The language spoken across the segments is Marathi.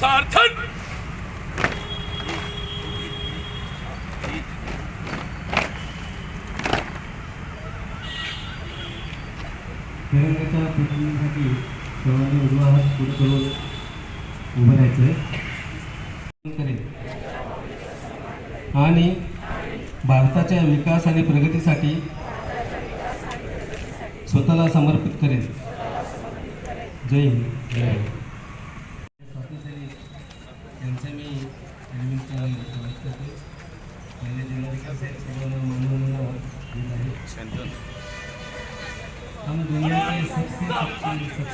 सार्थक तिरंग्याच्या प्रतिनिधीसाठी सर्वांनी उजवा हात पुढे करून उभं राहायचं करेल आणि भारताच्या विकास आणि प्रगतीसाठी स्वतःला समर्पित करेल जय हिंद. जय हिंद.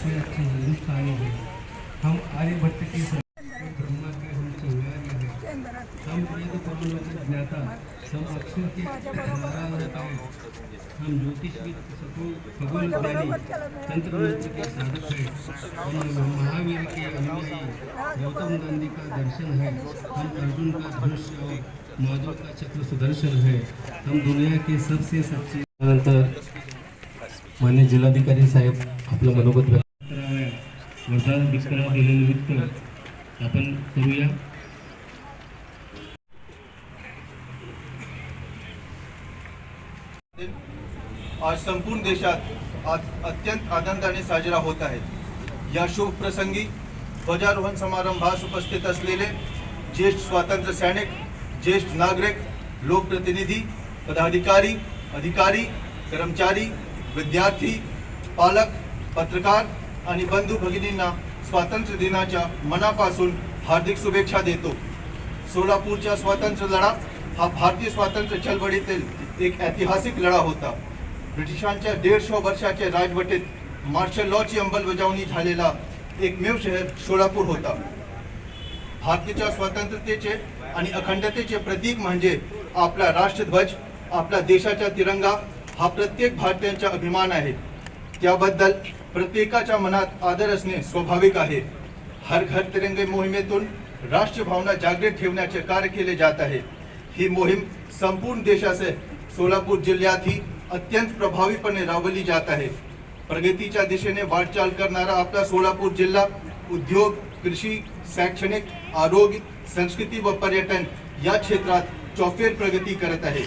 सबसे अच्छे हिंदुस्तानी हैं। हम आर्यभट्ट के ब्रह्मा के हम चिंगारी हैं। हम वेद के ज्ञाता, हम अक्षर के हम ज्योतिषविद खगोल ज्ञानी तंत्र मंत्र के साधक हैं। हम महावीर के अनुयायी, गौतम गांधी का दर्शन है। हम अर्जुन का धनुष और माधव का चक्र सुदर्शन है। हम दुनिया के सबसे सच्चे मान्य जिल्हाधिकारी साहेब आपलं मनोगत वर्धा दुष्काळ दिल्यानिमित्त आपण करूया. आज संपूर्ण देशात आज अत्यंत आनंदाने साजरा होत आहे. या शुभ प्रसंगी ध्वजारोहण समारंभास उपस्थित ज्येष्ठ स्वातंत्र्य सैनिक, ज्येष्ठ नागरिक, लोकप्रतिनिधी, पदाधिकारी, अधिकारी, कर्मचारी, विद्यार्थी, पालक, पत्रकार आणि बंधू भगिनींना स्वातंत्र्य दिनाच्या मनापासून हार्दिक शुभेच्छा देतो. सोलापूरच्या स्वातंत्र्य लढा हा भारतीय स्वातंत्र्य चळवळीतील एक ऐतिहासिक लढा होता. ब्रिटिशांच्या दीडशे वर्षाच्या राजवटीत मार्शल लॉची अंमलबजावणी झालेला एकमेव शहर सोलापूर होता. भारताच्या स्वातंत्र्यतेचे आणि अखंडतेचे प्रतीक म्हणजे आपला राष्ट्रध्वज आपला देशाचा तिरंगा हा प्रत्येक भारतीयांचा अभिमान आहे. त्याबद्दल प्रत्येकाच्या मनात आदर असणे स्वाभाविक आहे. हर घर तिरंगे मोहिमेतून राष्ट्रभावना जागृत ठेवण्याचे कार्य केले जात आहे. ही मोहीम संपूर्ण देशाचे सोलापूर जिल्ह्यातही अत्यंत प्रभावीपणे राबवली जात आहे. प्रगतीच्या दिशेने वाटचाल करणारा आपला सोलापूर जिल्हा उद्योग कृषी शैक्षणिक आरोग्य संस्कृती व पर्यटन या क्षेत्रात चौफेर प्रगती करत आहे.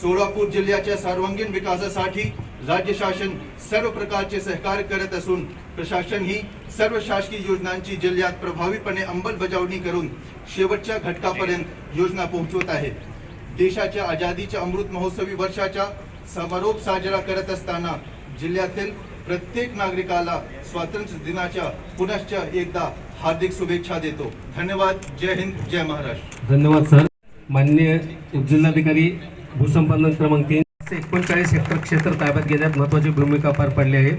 सोलापूर जिल्ह्याच्या सर्वांगीण विकासासाठी राज्य शासन सर्व प्रकारचे सहकार्य करत असून प्रशासन ही सर्व शासकीय योजनांची जिल्ह्यात प्रभावीपणे अंमलबजावणी करून शेवटच्या घटकापर्यंत योजना पोहोचवत आहे. देशाच्या आझादीच्या अमृत महोत्सवी वर्षाचा समारोप साजरा करत असताना जिल्ह्यातील प्रत्येक नागरिकाला स्वातंत्र्य दिनाच्या पुनश्च एकदा हार्दिक शुभेच्छा देतो. धन्यवाद. जय हिंद. जय महाराष्ट्र. धन्यवाद सर. मान्य उपजिल्हाधिकारी भूसंपादन क्रमांक तीन. एकोणचाळीस हेक्टर क्षेत्र ताब्यात घेण्यात महत्वाची भूमिका पार पाडली आहे.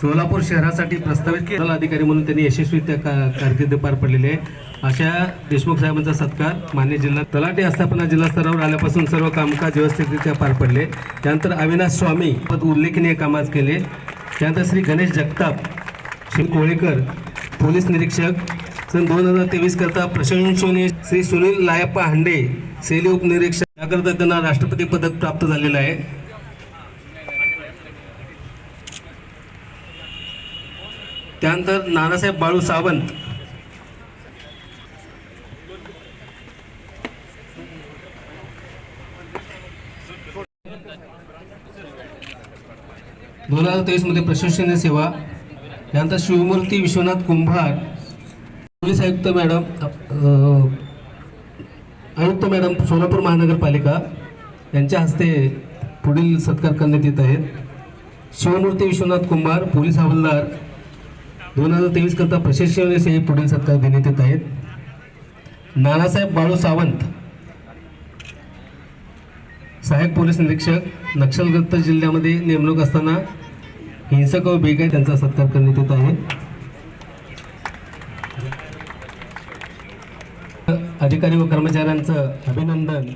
सोलापूर शहरासाठी प्रस्तावित अधिकारी म्हणून त्यांनी यशस्वीरित्या का कारकिर्द पार पडलेली आहे. अशा देशमुख साहेबांचा सत्कार मान्य जिल्हा तलाठी आस्थापना जिल्हा स्तरावर आल्यापासून सर्व कामकाज व्यवस्थितरित्या पार पडले. त्यानंतर अविनाश स्वामी पद उल्लेखनीय कामात केले. त्यानंतर श्री गणेश जगताप श्री कोळेकर पोलीस निरीक्षक. सन दोन हजार तेवीस करता प्रशंसनीय श्री सुनील लायप्पा हांडे सेली उपनिरीक्षक. याकरता त्यांना राष्ट्रपती पदक प्राप्त झालेलं आहे. त्यानंतर नानासाहेब बाळू सावंत. दोन हजार तेवीसमध्ये प्रशंसनीय सेवा त्यानंतर शिवमूर्ती विश्वनाथ कुंभार पोलीस आयुक्त मॅडम आयुक्त मॅडम सोलापूर महानगरपालिका यांच्या हस्ते पुढील सत्कार करण्यात येत आहेत. शिवमूर्ती विश्वनाथ कुंभार पोलीस हवालदार दोन हजार तेवीस करता प्रशिक्षण सेवे पुढील सत्कार देण्यात येत आहेत. नानासाहेब बाळू सावंत सहाय्यक पोलीस निरीक्षक नक्षलग्रस्त जिल्ह्यामध्ये नेमणूक असताना हिंसक व बेकाय त्यांचा सत्कार करण्यात येत आहे. अधिकारी व कर्मचाऱ्यांचं अभिनंदन.